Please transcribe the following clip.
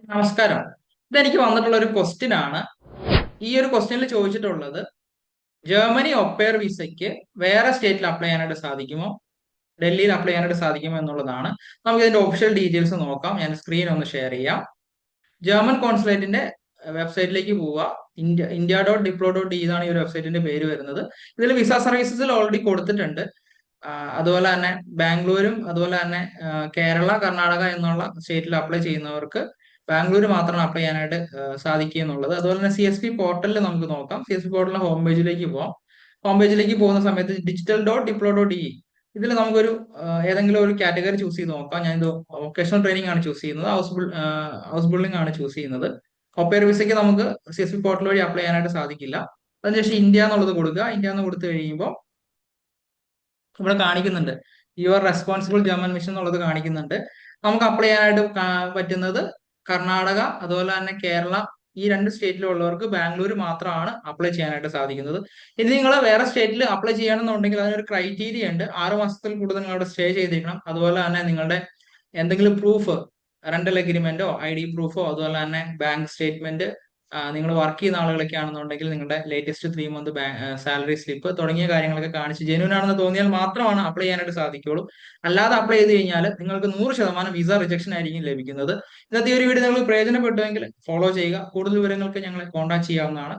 നമസ്കാരം. ഇതെനിക്ക് വന്നിട്ടുള്ള ഒരു ക്വസ്റ്റ്യൻ ആണ്. ഈ ഒരു ക്വസ്റ്റ്യനിൽ ചോദിച്ചിട്ടുള്ളത് ജർമ്മനി ഒപ്പയർ വിസയ്ക്ക് വേറെ സ്റ്റേറ്റിൽ അപ്ലൈ ചെയ്യാനായിട്ട് സാധിക്കുമോ? ഡൽഹിയിൽ അപ്ലൈ ചെയ്യാനായിട്ട് സാധിക്കുമോ എന്നുള്ളതാണ്. നമുക്ക് ഇതിന്റെ ഒഫീഷ്യൽ ഡീറ്റെയിൽസ് നോക്കാം. ഞാൻ സ്ക്രീൻ ഒന്ന് ഷെയർ ചെയ്യാം. ജർമ്മൻ കോൺസുലേറ്റിന്റെ വെബ്സൈറ്റിലേക്ക് പോവുക. India India dot diplo dot ഇതാണ് ഈ ഒരു വെബ്സൈറ്റിന്റെ പേര് വരുന്നത്. ഇതിൽ വിസ സർവീസസിൽ ഓൾറെഡി കൊടുത്തിട്ടുണ്ട്. അതുപോലെ തന്നെ ബാംഗ്ലൂരും അതുപോലെ തന്നെ കേരള കർണാടക എന്നുള്ള സ്റ്റേറ്റിൽ അപ്ലൈ ചെയ്യുന്നവർക്ക് ബാംഗ്ലൂർ മാത്രമാണ് അപ്ലൈ ചെയ്യാനായിട്ട് സാധിക്കുക എന്നുള്ളത് അതുപോലെ തന്നെ സി എസ് പി പോർട്ടലിൽ നമുക്ക് നോക്കാം. സി എസ് പി പോർട്ടലിന്റെ ഹോം പേജിലേക്ക് പോവാം. ഹോം പേജിലേക്ക് പോകുന്ന സമയത്ത് digital dot diplo dot e ഇതിൽ നമുക്കൊരു ഏതെങ്കിലും ഒരു കാറ്റഗറി ചൂസ് ചെയ്ത് നോക്കാം. ഞാൻ ഇത് വൊക്കേഷണൽ ട്രെയിനിങ് ആണ് ചൂസ് ചെയ്യുന്നത്. ഹൗസ് ഹൗസ് ബിൽഡിംഗ് ആണ് ചൂസ് ചെയ്യുന്നത്. ഒപ്പയർ വിസയ്ക്ക് നമുക്ക് സി എസ് പി പോർട്ടൽ വഴി അപ്ലൈ ചെയ്യാനായിട്ട് സാധിക്കില്ല. അതിനുശേഷം ഇന്ത്യ എന്നുള്ളത് കൊടുക്കുക. ഇന്ത്യ എന്ന് കൊടുത്തു കഴിയുമ്പോൾ ഇവിടെ കാണിക്കുന്നുണ്ട്. യുവർ റെസ്പോൺസിബിൾ ജർമ്മൻ മിഷൻ എന്നുള്ളത് കാണിക്കുന്നുണ്ട്. നമുക്ക് അപ്ലൈ ചെയ്യാനായിട്ട് പറ്റുന്നത് കർണാടക അതുപോലെ തന്നെ കേരള ഈ രണ്ട് സ്റ്റേറ്റിലുള്ളവർക്ക് ബാംഗ്ലൂർ മാത്രമാണ് അപ്ലൈ ചെയ്യാനായിട്ട് സാധിക്കുന്നത്. ഇനി നിങ്ങൾ വേറെ സ്റ്റേറ്റിൽ അപ്ലൈ ചെയ്യണമെന്നുണ്ടെങ്കിൽ അതിനൊരു ക്രൈറ്റീരിയ ഉണ്ട്. ആറ് മാസത്തിൽ കൂടുതൽ അവിടെ സ്റ്റേ ചെയ്തിരിക്കണം. അതുപോലെ തന്നെ നിങ്ങളുടെ എന്തെങ്കിലും പ്രൂഫ് റെന്റൽ അഗ്രിമെന്റോ ഐ ഡി പ്രൂഫോ അതുപോലെ തന്നെ ബാങ്ക് സ്റ്റേറ്റ്മെന്റ് നിങ്ങൾ വർക്ക് ചെയ്യുന്ന ആളുകളൊക്കെ ആണെന്നുണ്ടെങ്കിൽ നിങ്ങളുടെ latest three month salary slip തുടങ്ങിയ കാര്യങ്ങളൊക്കെ കാണിച്ച് ജെന്യൂൻ ആണെന്ന് തോന്നിയാൽ മാത്രമാണ് അപ്ലൈ ചെയ്യാനായിട്ട് സാധിക്കുള്ളൂ അല്ലാതെ അപ്ലൈ ചെയ്ത് കഴിഞ്ഞാൽ നിങ്ങൾക്ക് നൂറ് ശതമാനം വിസ റിജക്ഷൻ ആയിരിക്കും ലഭിക്കുന്നത്. ഇന്നത്തെ ഒരു വീഡിയോ നിങ്ങൾ പ്രയോജനപ്പെട്ടുവെങ്കിൽ ഫോളോ ചെയ്യുക. കൂടുതൽ വിവരങ്ങൾക്ക് ഞങ്ങളെ കോൺടാക്ട് ചെയ്യാവുന്നതാണ്.